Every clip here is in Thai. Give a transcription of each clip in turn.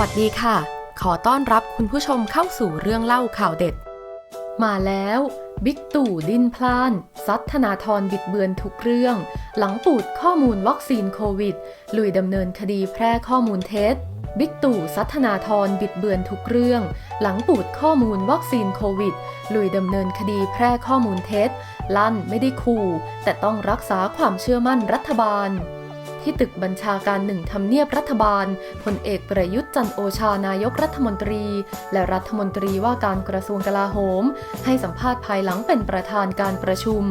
วัสดีค่ะ ขอต้อนรับคุณผู้ชมเข้าสู่เรื่องเล่าข่าวเด็ด มาแล้ว บิ๊กตู่ดินพลาน ซัดธนาธรบิดเบือนทุกเรื่อง หลังปูดข้อมูลวัคซีนโควิด ลุยดำเนินคดีแพร่ข้อมูลเท็จบิ๊กตู่ซัดธนาธรบิดเบือนทุกเรื่อง หลังปูดข้อมูลวัคซีนโควิด ลุยดำเนินคดีแพร่ข้อมูลเท็จ ลั่นไม่ได้ขู่ แต่ต้องรักษาความเชื่อมั่นรัฐบาล ที่ตึกบัญชาการหนึ่งทำเนียบรัฐบาลพลเอกประยุทธ์จันโอชานายกรัฐมนตรี และรัฐมนตรีว่าการกระทรวงกลาโหม ให้สัมภาษณ์ภายหลังเป็นประธานการประชุม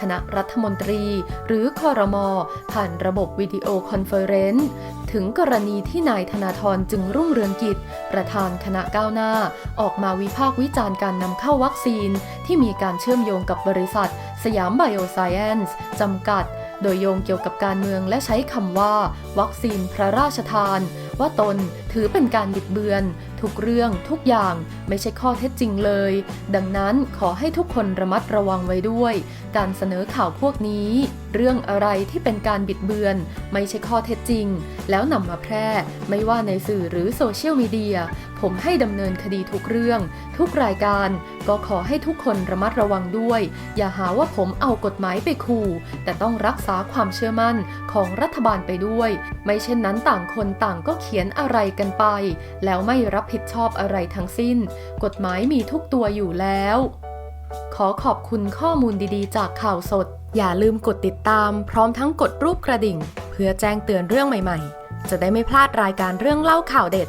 คณะรัฐมนตรี หรือคอรมอผ่านระบบวิดีโอคอนเฟอเรนซ์ถึงกรณีที่นายธนาธรจึงรุ่งเรืองกิจ ประธานคณะก้าวหน้า ออกมาวิพากษ์วิจารณ์การนำเข้าวัคซีน ที่มีการเชื่อมโยงกับบริษัท สยามไบโอไซเอนซ์จำกัด โดยโยงเกี่ยวกับการเมืองและใช้คำว่า วัคซีนพระราชทาน ว่าตนถือเป็นการบิดเบือน ทุกเรื่องทุกอย่างไม่ใช่ข้อเท็จจริงเลย ดังนั้นขอให้ทุกคนระมัดระวังไว้ด้วย การเสนอข่าวพวกนี้ เรื่องอะไรที่เป็นการบิดเบือน ไม่ใช่ข้อเท็จจริง แล้วนำมาแพร่ ไม่ว่าในสื่อหรือโซเชียลมีเดีย ผมให้ดำเนินคดีทุกเรื่อง ทุกรายการ ก็ขอให้ทุกคนระมัดระวังด้วย อย่าหาว่าผมเอากฎหมายไปขู่ แต่ต้องรักษาความเชื่อมั่นของรัฐบาลไปด้วย ไม่เช่นนั้นต่างคนต่างก็เขียนอะไรกันไป แล้วไม่รับผิดชอบอะไรทั้งสิ้น กฎหมายมีทุกตัวอยู่แล้ว ขอขอบคุณข้อมูลดีๆ จากข่าวสด อย่าลืมกดติดตาม พร้อมทั้งกดรูปกระดิ่ง เพื่อแจ้งเตือนเรื่องใหม่ๆ จะได้ไม่พลาดรายการเรื่องเล่าข่าวเด็ด